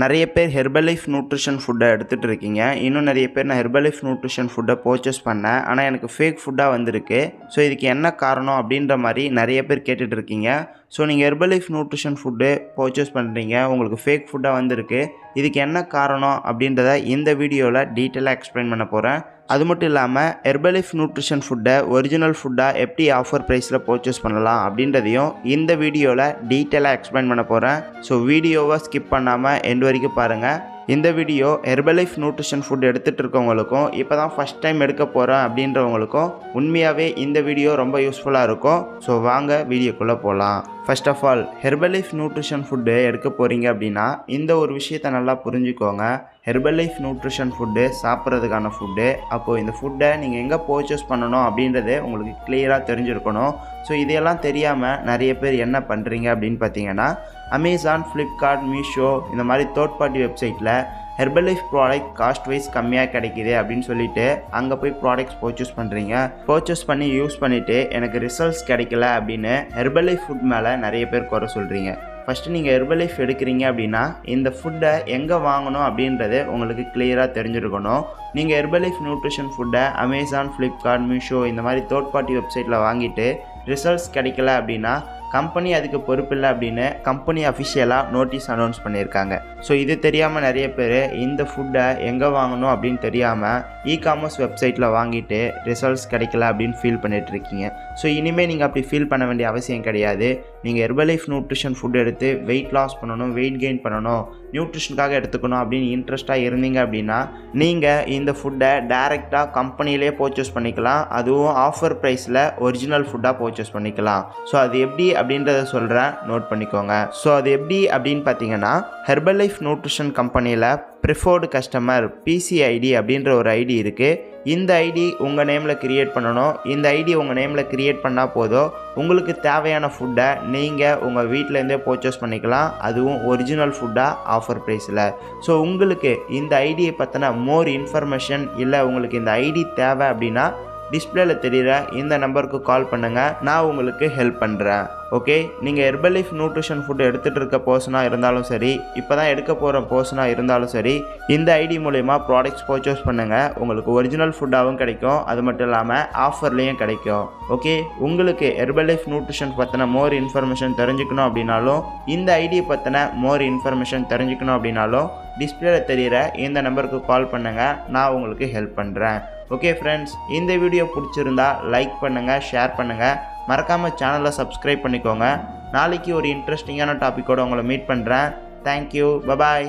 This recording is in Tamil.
நிறைய பேர் ஹெர்பலைஃப் நியூட்ரிஷன் ஃபுட்டை எடுத்துகிட்டு இருக்கீங்க. இன்னும் நிறைய பேர் நான் ஹெர்பலைஃப் நியூட்ரிஷன் ஃபுட்டை பர்ச்சேஸ் பண்ணேன். ஆனால் எனக்கு ஃபேக் ஃபுட்டாக வந்திருக்கு. ஸோ இதுக்கு என்ன காரணம் அப்படின்ற மாதிரி நிறைய பேர் கேட்டுட்டு இருக்கீங்க. ஸோ நீங்கள் ஹெர்பலைஃப் நியூட்ரிஷன் ஃபுட்டு பர்ச்சேஸ் பண்ணுறீங்க உங்களுக்கு ஃபேக் ஃபுட்டாக வந்திருக்கு. இதுக்கு என்ன காரணம் அப்படின்றத இந்த வீடியோவில் டீட்டெயிலாக எக்ஸ்பிளைன் பண்ண போகிறேன் அது மட்டும் இல்லாமல் ஹெர்பலைஃப் நியூட்ரிஷன் ஃபுட்டை ஒரிஜினல் ஃபுட்டாக எப்படி ஆஃபர் ப்ரைஸில் பர்ச்சேஸ் பண்ணலாம் அப்படின்றதையும் இந்த வீடியோவில் டீட்டெயிலாக எக்ஸ்பிளைன் பண்ண போகிறேன் ஸோ வீடியோவை ஸ்கிப் பண்ணாமல் எண்ட் வரைக்கும் பாருங்கள் இந்த வீடியோ ஹெர்பலைஃப் நியூட்ரிஷன் ஃபுட் எடுத்துகிட்டு இருக்கவங்களுக்கும் இப்போ தான் ஃபஸ்ட் டைம் எடுக்க போகிறேன் அப்படின்றவங்களுக்கும் உண்மையாகவே இந்த வீடியோ ரொம்ப யூஸ்ஃபுல்லாக இருக்கும். ஸோ வாங்க வீடியோக்குள்ளே போகலாம் first of all Herbalife nutrition food எடுக்க போகிறீங்க அப்படின்னா இந்த ஒரு விஷயத்தை நல்லா புரிஞ்சுக்கோங்க. ஹெர்பலைஃப் நியூட்ரிஷன் ஃபுட்டு சாப்பிட்றதுக்கான ஃபுட்டு அப்போது இந்த ஃபுட்டை நீங்கள் எங்கே பர்ச்சேஸ் பண்ணணும் அப்படின்றது உங்களுக்கு கிளியராக தெரிஞ்சிருக்கணும். ஸோ இதையெல்லாம் தெரியாமல் நிறைய பேர் என்ன பண்ணுறீங்க அப்படின்னு பார்த்தீங்கன்னா அமேசான் ஃப்ளிப்கார்ட் மீஷோ இந்த மாதிரி தேர்ட் பார்ட்டி வெப்சைட்டில் ஹெர்பலைஃப் ப்ராடக்ட் காஸ்ட் வைஸ் கம்மியாக கிடைக்குது அப்படின்னு சொல்லிட்டு அங்கே போய் ப்ராடக்ட்ஸ் பர்ச்சேஸ் பண்ணுறீங்க பர்ச்சேஸ் பண்ணி யூஸ் பண்ணிவிட்டு எனக்கு ரிசல்ட்ஸ் கிடைக்கல அப்படின்னு ஹெர்பலைஃப் ஃபுட் மேலே நிறைய பேர் குறை சொல்கிறீங்க ஃபஸ்ட்டு நீங்கள் ஹெர்பலைஃப் எடுக்கிறீங்க அப்படின்னா இந்த ஃபுட்டை எங்கே வாங்கணும் அப்படின்றது உங்களுக்கு கிளியராக தெரிஞ்சிருக்கணும். நீங்கள் ஹெர்பலைஃப் நியூட்ரிஷன் ஃபுட்டை அமேசான் ஃப்ளிப்கார்ட் மீஷோ இந்த மாதிரி தேர்ட் பார்ட்டி வெப்சைட்டில் வாங்கிட்டு ரிசல்ட்ஸ் கிடைக்கல அப்படின்னா கம்பெனி அதுக்கு பொறுப்பில்லை அப்படின்னு கம்பெனி அஃபிஷியலாக நோட்டீஸ் அனௌன்ஸ் பண்ணியிருக்காங்க. ஸோ இது தெரியாமல் நிறைய பேர் இந்த ஃபுட்டை எங்கே வாங்கணும் அப்படின்னு தெரியாமல் இ காமர்ஸ் வெப்சைட்டில் வாங்கிட்டு ரிசல்ட்ஸ் கிடைக்கல அப்படின்னு ஃபீல் பண்ணிட்டு இருக்கீங்க ஸோ இனிமேல் நீங்கள் அப்படி ஃபீல் பண்ண வேண்டிய அவசியம் கிடையாது. நீங்கள் ஹெர்பலைஃப் நியூட்ரிஷன் ஃபுட் எடுத்து வெயிட் லாஸ் பண்ணணும் வெயிட் கெயின் பண்ணணும் நியூட்ரிஷனுக்காக எடுத்துக்கணும் அப்படின்னு இன்ட்ரெஸ்ட்டாக இருந்தீங்க அப்படின்னா நீங்கள் இந்த ஃபுட்டை டைரெக்டாக கம்பெனிலே பர்ச்சேஸ் பண்ணிக்கலாம். அதுவும் ஆஃபர் ப்ரைஸில் ஒரிஜினல் ஃபுட்டாக பர்ச்சேஸ் பண்ணிக்கலாம். ஸோ அது எப்படி அப்படின்றத சொல்கிறேன் நோட் பண்ணிக்கோங்க. ஸோ அது எப்படி அப்படின்னு பார்த்தீங்கன்னா ஹெர்பல் லைஃப் நியூட்ரிஷன் கம்பெனியில் ப்ரிஃபோர்டு கஸ்டமர் பிசிஐடி அப்படின்ற ஒரு ஐடி இருக்குது இந்த ஐடி உங்கள் நேமில் க்ரியேட் பண்ணணும். இந்த ஐடி உங்கள் நேமில் க்ரியேட் பண்ணால் போதும். உங்களுக்கு தேவையான ஃபுட்டை நீங்கள் உங்கள் வீட்டிலேருந்தே பர்ச்சேஸ் பண்ணிக்கலாம். அதுவும் ஒரிஜினல் ஃபுட்டாக ஆஃபர் ப்ரைஸில் ஸோ உங்களுக்கு இந்த ஐடியை பற்றின மோர் இன்ஃபர்மேஷன் இல்லை உங்களுக்கு இந்த ஐடி தேவை அப்படின்னா டிஸ்பிளேல தெரிகிற இந்த நம்பருக்கு கால் பண்ணுங்கள் நான் உங்களுக்கு ஹெல்ப் பண்ணுறேன் ஓகே நீங்கள் ஹெர்பலைஃப் நியூட்ரிஷன் ஃபுட் எடுத்துகிட்டு இருக்க பர்சனாக இருந்தாலும் சரி இப்போ தான் எடுக்க போகிற பர்சனாக இருந்தாலும் சரி இந்த ஐடி மூலயமா ப்ராடக்ட்ஸ் பர்ச்சேஸ் பண்ணுங்கள் உங்களுக்கு ஒரிஜினல் ஃபுட்டாகவும் கிடைக்கும். அது மட்டும் இல்லாமல் ஆஃபர்லேயும் கிடைக்கும். ஓகே உங்களுக்கு ஹெர்பலைஃப் நியூட்ரிஷன் பற்றின மோர் இன்ஃபர்மேஷன் தெரிஞ்சுக்கணும் அப்படின்னாலும் இந்த ஐடியை பற்றின மோர் இன்ஃபர்மேஷன் தெரிஞ்சுக்கணும் அப்படின்னாலும் டிஸ்பிளேல தெரிகிற இந்த நம்பருக்கு கால் பண்ணுங்கள் நான் உங்களுக்கு ஹெல்ப் பண்ணுறேன் ஓகே ஃப்ரெண்ட்ஸ் இந்த வீடியோ பிடிச்சிருந்தா லைக் பண்ணுங்கள் ஷேர் பண்ணுங்கள் மறக்காமல் சேனலை சப்ஸ்கிரைப் பண்ணிக்கோங்க. நாளைக்கு ஒரு இன்ட்ரெஸ்டிங்கான டாப்பிக்கோடு உங்களை மீட் பண்ணுறேன் தேங்க்யூ பபாய்